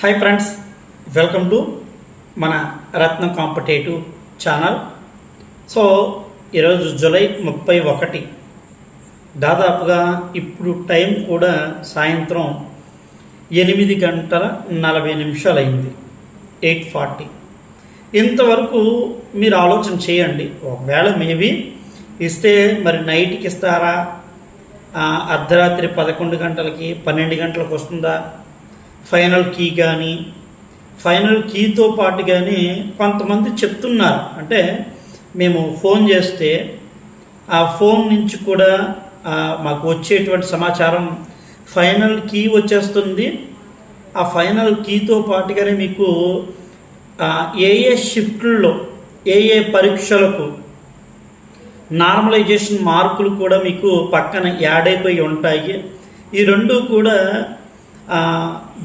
Hi friends welcome to మన Ratnam competitive channel. So ఈరోజు July ముప్పై ఒకటి. దాదాపుగా ఇప్పుడు టైం కూడా సాయంత్రం ఎనిమిది గంటల నలభై నిమిషాలు అయింది ఎయిట్ ఫార్టీ. ఇంతవరకు మీరు ఆలోచన చేయండి. ఒకవేళ మేబీ ఇస్తే మరి నైట్కి ఇస్తారా? అర్ధరాత్రి పదకొండు గంటలకి పన్నెండు గంటలకు వస్తుందా? ఫైనల్ కీ కానీ ఫైనల్ కీతో పాటు కానీ కొంతమంది చెప్తున్నారు. అంటే మేము ఫోన్ చేస్తే ఆ ఫోన్ నుంచి కూడా మాకు వచ్చేటువంటి సమాచారం ఫైనల్ కీ వచ్చేస్తుంది. ఆ ఫైనల్ కీతో పాటుగానే మీకు ఏ ఏ షిఫ్ట్లలో ఏ ఏ పరీక్షలకు నార్మలైజేషన్ మార్కులు కూడా మీకు పక్కన యాడ్ అయిపోయి ఉంటాయి. ఈ రెండు కూడా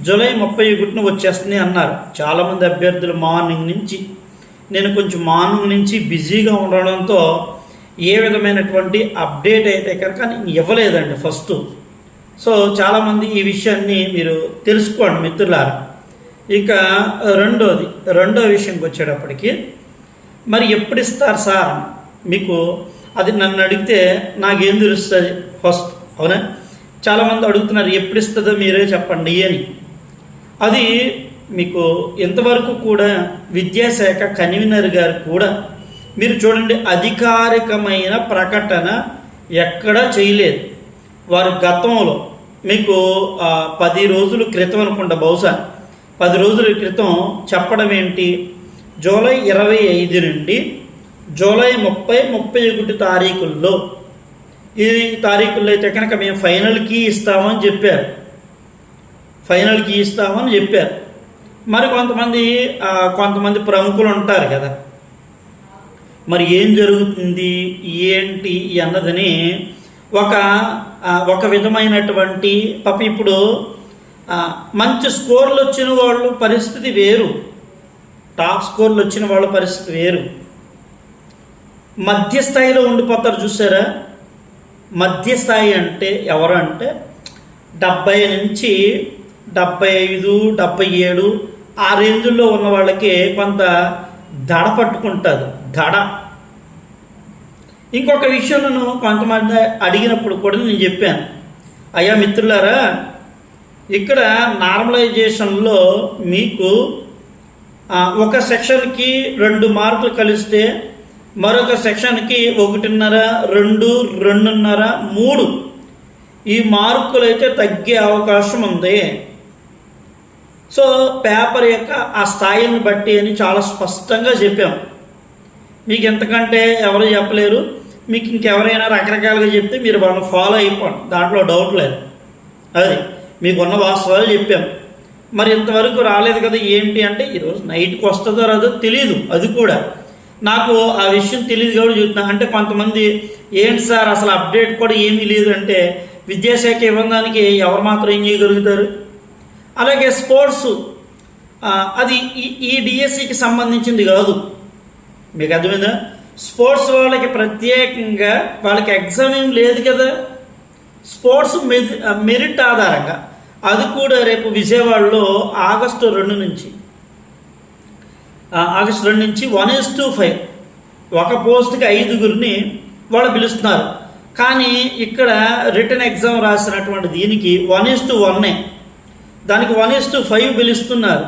జూలై ముప్పై ఒకటిన వచ్చేస్తున్నాయి అన్నారు. చాలామంది అభ్యర్థులు మార్నింగ్ నుంచి. నేను కొంచెం మార్నింగ్ నుంచి బిజీగా ఉండడంతో ఏ విధమైనటువంటి అప్డేట్ అయితే కనుక నేను ఇవ్వలేదండి ఫస్ట్. సో చాలామంది ఈ విషయాన్ని మీరు తెలుసుకోండి మిత్రులారా. ఇక రెండోది రెండో విషయంకి వచ్చేటప్పటికి మరి ఎప్పుడు ఇస్తారు సార్? మీకు అది నన్ను అడిగితే నాకేం తెలుస్తుంది? ఫస్ట్ అవునా? చాలామంది అడుగుతున్నారు ఎప్పుడు ఇస్తుందో మీరే చెప్పండి అని. అది మీకు ఇంతవరకు కూడా విద్యాశాఖ కన్వీనర్ గారు కూడా మీరు చూడండి అధికారికమైన ప్రకటన ఎక్కడా చేయలేదు. వారు గతంలో మీకు పది రోజుల క్రితం అనుకుంటా బహుశా పది రోజుల క్రితం చెప్పడం ఏంటి? జూలై ఇరవై ఐదు నుండి జూలై ముప్పై ముప్పై ఒకటి తారీఖుల్లో ఈ తారీఖుల్లో అయితే కనుక మేము ఫైనల్ కీ ఇస్తామని చెప్పారు. ఫైనల్ కీ ఇస్తామని చెప్పారు. మరి కొంతమంది కొంతమంది ప్రముఖులు ఉంటారు కదా. మరి ఏం జరుగుతుంది ఏంటి అన్నదని ఒక ఒక విధమైనటువంటి పాప ఇప్పుడు మంచి స్కోర్లు వచ్చిన వాళ్ళు పరిస్థితి వేరు. టాప్ స్కోర్లు వచ్చిన వాళ్ళ పరిస్థితి వేరు. మధ్య స్థాయిలో ఉండిపోతారు చూసారా? మధ్యస్థాయి అంటే ఎవరు అంటే డెబ్బై నుంచి డెబ్బై ఐదు డెబ్బై ఏడు ఆ రేంజ్లో ఉన్న వాళ్ళకి కొంత దడ పట్టుకుంటుంది. దడ. ఇంకొక విషయం నేను కొంతమంది అడిగినప్పుడు కూడా నేను చెప్పాను. అయ్యా మిత్రులారా ఇక్కడ నార్మలైజేషన్లో మీకు ఒక సెక్షన్కి రెండు మార్కులు కలిస్తే మరొక సెక్షన్కి ఒకటిన్నర రెండు రెండున్నర మూడు. ఈ మార్కులు అయితే తగ్గే అవకాశం ఉంది సో పేపర్ యొక్క ఆ స్థాయిని బట్టి అని చాలా స్పష్టంగా చెప్పాం. మీకు ఎంతకంటే ఎవరు చెప్పలేరు. మీకు ఇంకెవరైనా రకరకాలుగా చెప్తే మీరు వాళ్ళని ఫాలో అయిపోండి. దాంట్లో డౌట్ లేదు. అది మీకున్న వాస్తవాలు చెప్పాం. మరి ఇంతవరకు రాలేదు కదా ఏంటి అంటే ఈరోజు నైట్కి వస్తుందో రాదో తెలియదు అది కూడా. నాకు ఆ విషయం తెలియదు కాబట్టి చూస్తున్నా అంటే కొంతమంది ఏంటి సార్ అసలు అప్డేట్ కూడా ఏమీ లేదు అంటే విద్యాశాఖ ఇవ్వడానికి ఎవరు మాత్రం ఏం చేయగలుగుతారు? అలాగే స్పోర్ట్స్ అది ఈ ఈ డిఎస్సికి సంబంధించింది కాదు. మీకు అర్థమైందా? స్పోర్ట్స్ వాళ్ళకి ప్రత్యేకంగా వాళ్ళకి ఎగ్జామ్ ఏం లేదు కదా. స్పోర్ట్స్ మెరిట్ ఆధారంగా. అది కూడా రేపు విజయవాడలో ఆగస్టు రెండు నుంచి. ఆగస్టు రెండు నుంచి వన్ ఇస్ టు ఫైవ్ ఒక పోస్ట్కి ఐదుగురిని వాళ్ళు పిలుస్తున్నారు. కానీ ఇక్కడ రిటర్న్ ఎగ్జామ్ రాసినటువంటి దీనికి వన్ ఇస్ టు వన్నే దానికి వన్ ఇస్ టు ఫైవ్ పిలుస్తున్నారు.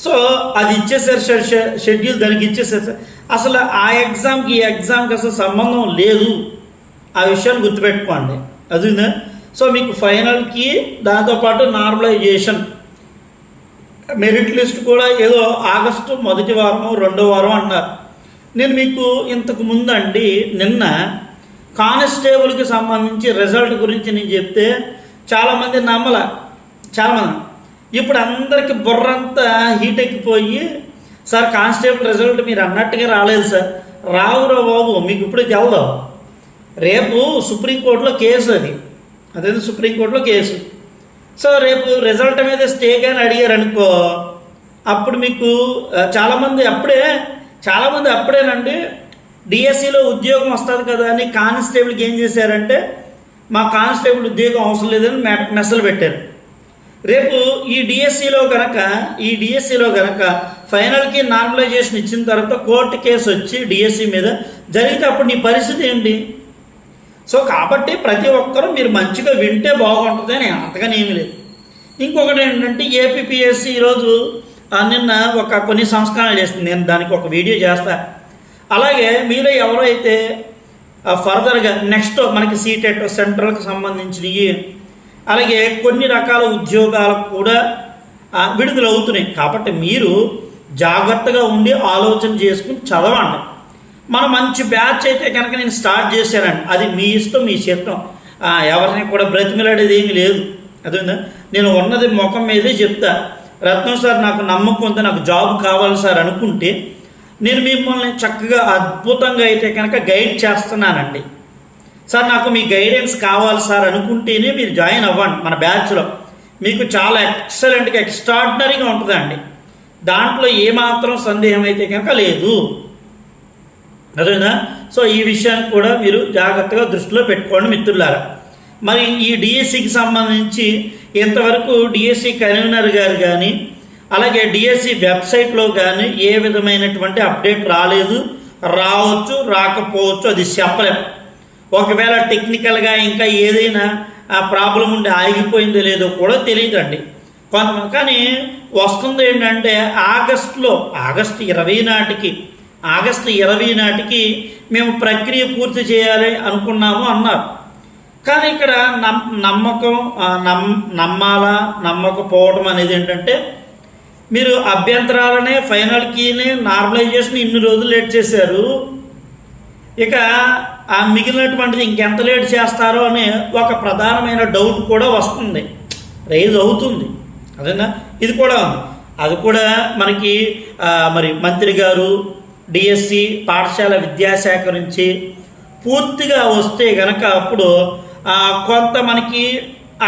సో అది ఇచ్చేసారు షె- షెడ్యూల్ దానికి ఇచ్చేసారు అసలు ఆ ఎగ్జామ్కి ఈ ఎగ్జామ్కి అసలు సంబంధం లేదు. ఆ విషయాన్ని గుర్తుపెట్టుకోండి. అది సో మీకు ఫైనల్కి దాంతోపాటు నార్మలైజేషన్ మెరిట్ లిస్ట్ కూడా ఏదో ఆగస్టు మొదటి వారం రెండో వారం అన్నారు. నేను మీకు ఇంతకు ముందు అండి నిన్న కానిస్టేబుల్కి సంబంధించి రిజల్ట్ గురించి నేను చెప్తే చాలామంది నమ్మల. చాలామంది. ఇప్పుడు అందరికి బుర్రంతా హీట్ ఎక్కిపోయి సార్ కానిస్టేబుల్ రిజల్ట్ మీరు అన్నట్టుగా రాలేదు సార్. రావురా బాబు మీకు ఇప్పుడు తెలదు. రేపు సుప్రీంకోర్టులో కేసు అది. అదే సుప్రీంకోర్టులో కేసు. సో రేపు రిజల్ట్ మీద స్టే కానీ అడిగారు అనుకో అప్పుడు మీకు చాలామంది అప్పుడే చాలామంది అప్పుడేనండి డిఎస్సిలో ఉద్యోగం వస్తుంది కదా అని కానిస్టేబుల్కి ఏం చేశారంటే మా కానిస్టేబుల్ ఉద్యోగం అవసరం లేదని మె మెసలు పెట్టారు. రేపు ఈ డిఎస్సిలో కనుక ఈ డిఎస్సిలో కనుక ఫైనల్కి నార్మలైజేషన్ ఇచ్చిన తర్వాత కోర్టు కేసు వచ్చి డిఎస్సి మీద జరిగితే అప్పుడు నీ పరిస్థితి ఏంటి? సో కాబట్టి ప్రతి ఒక్కరూ మీరు మంచిగా వింటే బాగుంటుంది అని అంతగానే ఏమీ లేదు. ఇంకొకటి ఏంటంటే ఏపీపీఎస్సి ఈరోజు ఆ, నిన్న ఒక కొన్ని సంస్కరణలు చేస్తుంది నేను దానికి ఒక వీడియో చేస్తా. అలాగే మీలో ఎవరైతే ఫర్దర్గా నెక్స్ట్ మనకి సీటెట్ సెంట్రల్కి సంబంధించినవి అలాగే కొన్ని రకాల ఉద్యోగాలకు కూడా విడుదలవుతున్నాయి. విడుదల అవుతున్నాయి కాబట్టి మీరు జాగ్రత్తగా ఉండి ఆలోచన చేసుకుని చదవండి. మనం మంచి బ్యాచ్ అయితే కనుక నేను స్టార్ట్ చేశానండి. అది మీ ఇష్టం మీ చిత్తం. ఎవరిని కూడా బ్రతిమిలాడేది ఏమీ లేదు. అదేందా నేను ఉన్నది ముఖం మీదే చెప్తా. రత్నం సార్ నాకు నమ్మకం ఉంది నాకు జాబ్ కావాలి సార్ అనుకుంటే నేను మిమ్మల్ని చక్కగా అద్భుతంగా అయితే కనుక గైడ్ చేస్తున్నానండి. సార్ నాకు మీ గైడెన్స్ కావాలి సార్ అనుకుంటేనే మీరు జాయిన్ అవ్వండి మన బ్యాచ్లో. మీకు చాలా ఎక్సలెంట్గా ఎక్స్ట్రాడినరీగా ఉంటుందండి. దాంట్లో ఏమాత్రం సందేహం అయితే కనుక లేదు. అదేనా? సో ఈ విషయాన్ని కూడా మీరు జాగ్రత్తగా దృష్టిలో పెట్టుకోండి మిత్రులారా. మరి ఈ డిఎస్సికి సంబంధించి ఇంతవరకు డిఎస్సి కన్వీనర్ గారు కానీ అలాగే డిఎస్సి వెబ్సైట్లో కానీ ఏ విధమైనటువంటి అప్డేట్ రాలేదు రావచ్చు రాకపోవచ్చు అది చెప్పలేం. ఒకవేళ టెక్నికల్గా ఇంకా ఏదైనా ఆ ప్రాబ్లం ఉండి ఆగిపోయిందో లేదో కూడా తెలియదండి. కొంతమంది కానీ వస్తుంది ఏంటంటే ఆగస్టులో ఆగస్టు ఇరవై నాటికి ఆగస్టు ఇరవై నాటికి మేము ప్రక్రియ పూర్తి చేయాలి అనుకున్నాము అన్నారు. కానీ ఇక్కడ నమ్ నమ్మకం నమ్ నమ్మాలా నమ్మకపోవడం అనేది ఏంటంటే మీరు అభ్యంతరాలనే ఫైనల్కినే నార్మలైజేషన్ ఇన్ని రోజులు లేట్ చేశారు. ఇక ఆ మిగిలినటువంటిది ఇంకెంత లేట్ చేస్తారో అనే ఒక ప్రధానమైన డౌట్ కూడా వస్తుంది. రైజ్ అవుతుంది. అదేనా? ఇది కూడా ఉంది. అది కూడా మనకి మరి మంత్రి గారు డిఎస్సి పాఠశాల విద్యాశాఖ నుంచి పూర్తిగా వస్తే గనక అప్పుడు కొంత మనకి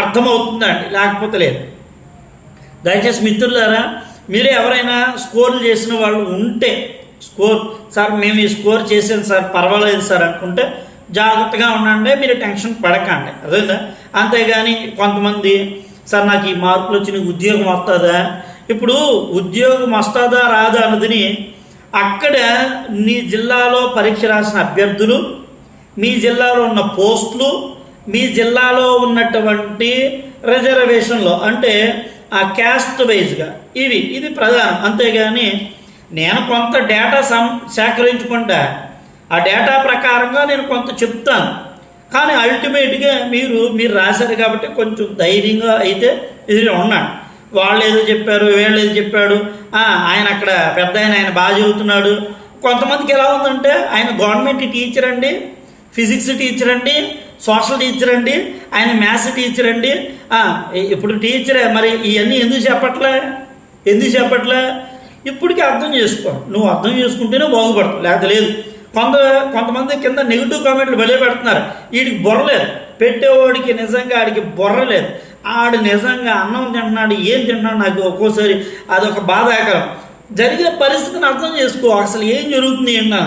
అర్థమవుతుందండి. లేకపోతే లేదు. దయచేసి మిత్రులారా మీరు ఎవరైనా స్కోర్లు చేసిన వాళ్ళు ఉంటే స్కోర్ సార్ మేము ఈ స్కోర్ చేసాను సార్ పర్వాలేదు సార్ అనుకుంటే జాగ్రత్తగా ఉండండి మీరు టెన్షన్ పడకండి. అదేందా అంతేగాని కొంతమంది సార్ నాకు ఈ మార్కులు వచ్చిన ఉద్యోగం వస్తుందా? ఇప్పుడు ఉద్యోగం వస్తుందా రాదా? అన్నదిని అక్కడ నీ జిల్లాలో పరీక్ష రాసిన అభ్యర్థులు మీ జిల్లాలో ఉన్న పోస్టులు మీ జిల్లాలో ఉన్నటువంటి రిజర్వేషన్లో అంటే ఆ క్యాస్ట్ వైజ్గా ఇవి. ఇది ప్రధానం. అంతేగాని నేను కొంత డేటా సం సేకరించుకుంటా. ఆ డేటా ప్రకారంగా నేను కొంత చెప్తాను. కానీ అల్టిమేట్గా మీరు మీరు రాశారు కాబట్టి కొంచెం ధైర్యంగా అయితే ఇది ఉన్నాను. వాళ్ళు ఏదో చెప్పారు వీళ్ళు ఏదో చెప్పాడు ఆయన అక్కడ పెద్ద ఆయన ఆయన బాగా చదువుతున్నాడు. కొంతమందికి ఎలా ఉందంటే ఆయన గవర్నమెంట్ టీచర్ అండి ఫిజిక్స్ టీచర్ అండి సోషల్ టీచర్ అండి ఆయన మ్యాథ్స్ టీచర్ అండి. ఇప్పుడు టీచరే మరి ఇవన్నీ ఎందుకు చెప్పట్లే ఎందుకు చెప్పట్లే ఇప్పటికీ అర్థం చేసుకో. నువ్వు అర్థం చేసుకుంటేనే బాగుపడతావు. లేకపోతే లేదు. కొంత కొంతమంది కింద నెగిటివ్ కామెంట్లు భలే పెడుతున్నారు. వీడికి బుర్రలేదు పెట్టేవాడికి నిజంగా ఆడికి బుర్రలేదు ఆడు నిజంగా అన్నం తింటున్నాడు ఏం తింటున్నాడు నాకు ఒక్కోసారి అదొక బాధాకరం. జరిగే పరిస్థితిని అర్థం చేసుకో అసలు ఏం జరుగుతుంది ఏంటన్నా